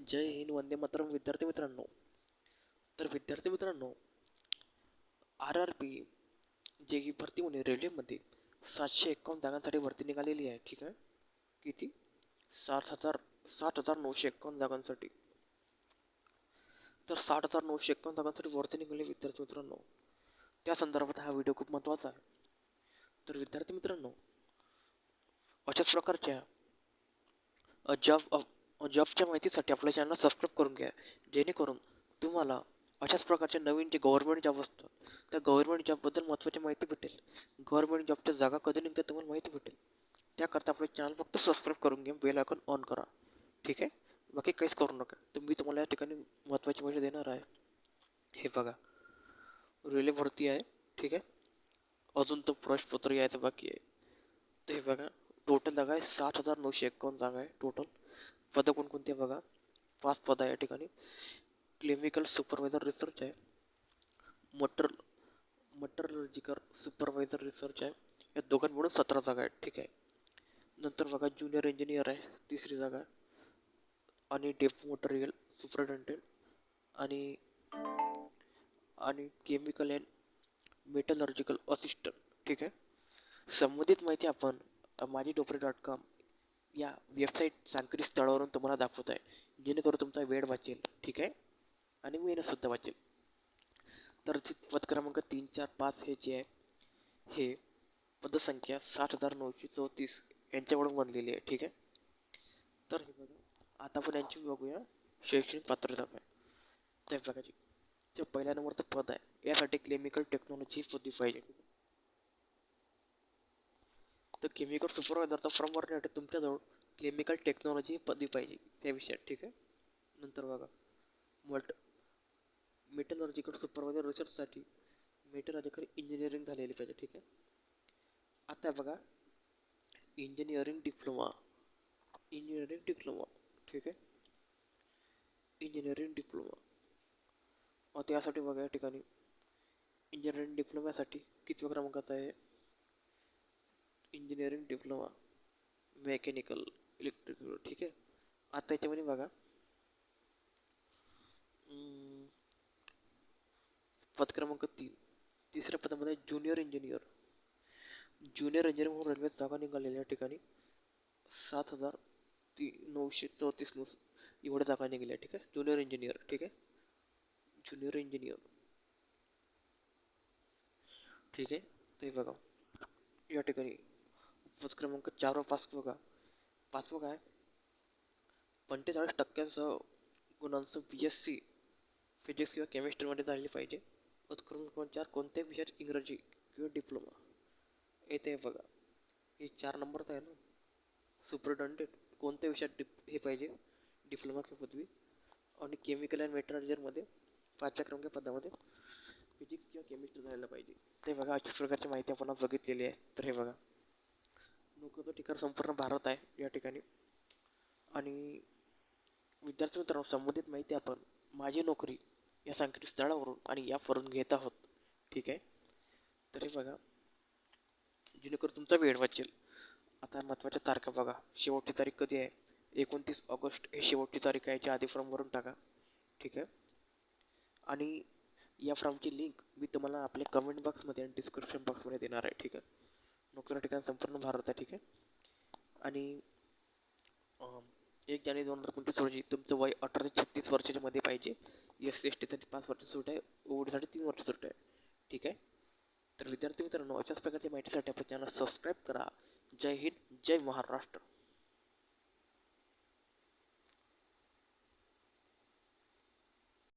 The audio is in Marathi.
जय हिंद वंदे मातरम. विद्यार्थी मित्रांनो तर विद्यार्थी मित्रांनो आर आर पी जे ही भरती होणे रेल्वेमध्ये सातशे एकावन्न जागांसाठी भरती निघालेली आहे ठीक आहे? किती? सात हजार सात हजार नऊशे एकावन्न जागांसाठी. तर साठ हजार नऊशे एकावन्न जागांसाठी भरती निघाली विद्यार्थी मित्रांनो. त्या संदर्भात हा व्हिडिओ खूप महत्त्वाचा आहे. तर विद्यार्थी मित्रांनो अशाच प्रकारच्या जॉब जॉबच्या माहितीसाठी आपल्या चॅनल सबस्क्राईब करून घ्या. जेणेकरून तुम्हाला अशाच प्रकारचे नवीन जे गव्हर्नमेंट जॉब असतात त्या गव्हर्नमेंट जॉबबद्दल महत्त्वाची माहिती भेटेल. गव्हर्नमेंट जॉबच्या जागा कधी निघतात तुम्हाला माहिती भेटेल. त्याकरता आपलं चॅनल फक्त सबस्क्राईब करून घ्या बेल आयकॉन ऑन करा. ठीक आहे? बाकी काहीच करू नका. तर मी तुम्हाला या ठिकाणी महत्त्वाची माहिती देणार आहे. हे बघा. रेल्वे भरती आहे. ठीक आहे? अजून तर प्रवेशपत्र यायचं बाकी आहे. तर हे बघा. टोटल जागा आहे सात हजार नऊशे एकावन्न जागा आहे. टोटल पदं कोणकोणती आहे बघा? पाच पदं आहे या ठिकाणी. क्लिनिकल सुपरवायझर रिसर्च आहे. मटर मटरलॉजिकल सुपरवायझर रिसर्च आहे. या दोघांमधून सतरा जागा आहेत. ठीक आहे. नंतर बघा ज्युनियर इंजिनियर आहे. तिसरी जागा. आणि डेपो मटेरियल सुपरिटेंडेंट आणि आणि केमिकल अँड मेटलॉजिकल असिस्टंट ठीक आहे. संबंधित माहिती आपण माझी डोपरे डॉट कॉम या वेबसाईट सांकरी स्थळावरून तुम्हाला दाखवत आहे जेणेकरून तुमचा वेळ वाचेल. ठीक आहे? आणि मेहनतसुद्धा वाचेल. तर पद क्रमांक तीन चार पाच हे जे आहे हे पदसंख्या साठ हजार नऊशे चौतीस यांच्याकडून बनलेली आहे. ठीक आहे? तर हे बघा. आता आपण यांची बघूया. शैक्षणिक पात्रता काय? त्या प्रकारची बघा पहिल्या नंबरचं पद आहे यासाठी क्लिनिकल टेक्नॉलॉजी पदवी पाहिजे तर केमिकल सुपरवायझरचा फॉर्म भरण्यासाठी तुमच्याजवळ केमिकल टेक्नॉलॉजी पदवी पाहिजे त्या विषयात ठीक आहे? नंतर बघा. मल्ट मेटलॉजिकल सुपरवायझर रिसर्चसाठी मेटलॉजिकल इंजिनिअरिंग झालेली पाहिजे ठीक आहे? आता बघा. इंजिनिअरिंग डिप्लोमा इंजिनिअरिंग डिप्लोमा ठीक आहे? इंजिनिअरिंग डिप्लोमा त्यासाठी बघा या ठिकाणी. इंजिनिअरिंग डिप्लोम्यासाठी किती क्रमांकाचा आहे? इंजिनिअरिंग डिप्लोमा मेकॅनिकल इलेक्ट्रिकल ठीक आहे? आता याच्यामध्ये बघा. पद क्रमांक तीन. तिसऱ्या पदामध्ये ज्युनियर इंजिनियर ज्युनियर इंजिनियर म्हणून रेल्वेत जागा निघालेल्या ठिकाणी सात हजार ती नऊशे चौतीस नुस एवढ्या जागा निघाल्या ठीक आहे? ज्युनियर इंजिनियर ठीक आहे? ज्युनियर इंजिनियर ठीक आहे? ते बघा. या ठिकाणी पद क्रमांक चार व पाच बघा. पाचवं काय पंचेचाळीस टक्क्यांसह गुणांसह बी एस सी फिजिक्स किंवा केमिस्ट्रीमध्ये झालेली पाहिजे. पद चार कोणत्याही विषयात इंग्रजी किंवा डिप्लोमा येते बघा. हे चार नंबरचं आहे ना. सुपरिटेंडेंट कोणत्या विषयात डिप हे पाहिजे. डिप्लोमा किंवा पदवी. आणि केमिकल अँड मेट्रॉलॉजीमध्ये पाचव्या क्रमांक पदामध्ये फिजिक्स किंवा केमिस्ट्री झालेलं पाहिजे. ते बघा अशा प्रकारची माहिती आपण बघितलेली आहे. तर हे बघा. नोकरीचं ठिकाण संपूर्ण भारत आहे या ठिकाणी. आणि विद्यार्थी मित्रांनो संबंधित माहिती आपण माझी नोकरी या संकेतस्थळावरून आणि या यावरून घेत आहोत. ठीक आहे? तरी बघा जेणेकरून तुमचा वेळ वाचेल. आता महत्त्वाच्या तारखा बघा. शेवटची तारीख कधी आहे? एकोणतीस ऑगस्ट. हे शेवटची तारीख आहे याच्या आधी फॉर्मवरून टाका. ठीक आहे? आणि या फॉर्मची लिंक मी तुम्हाला आपल्या कमेंट बॉक्समध्ये आणि डिस्क्रिप्शन बॉक्समध्ये देणार आहे. ठीक आहे? नोकरी ठिकाण संपूर्ण भारत आहे ठीक आहे? आणि एक जानेवारी दोन हजार पंचवीस रोजी तुमचं वय अठरा ते छत्तीस वर्षाच्या मध्ये पाहिजे. एस सी एस टीसाठी पाच वर्ष सूट आहे ओ डीसाठी तीन वर्ष सूट आहे ठीक आहे? तर विद्यार्थी मित्रांनो अशाच प्रकारच्या माहितीसाठी आपण चॅनल सबस्क्राईब करा. जय हिंद जय महाराष्ट्र.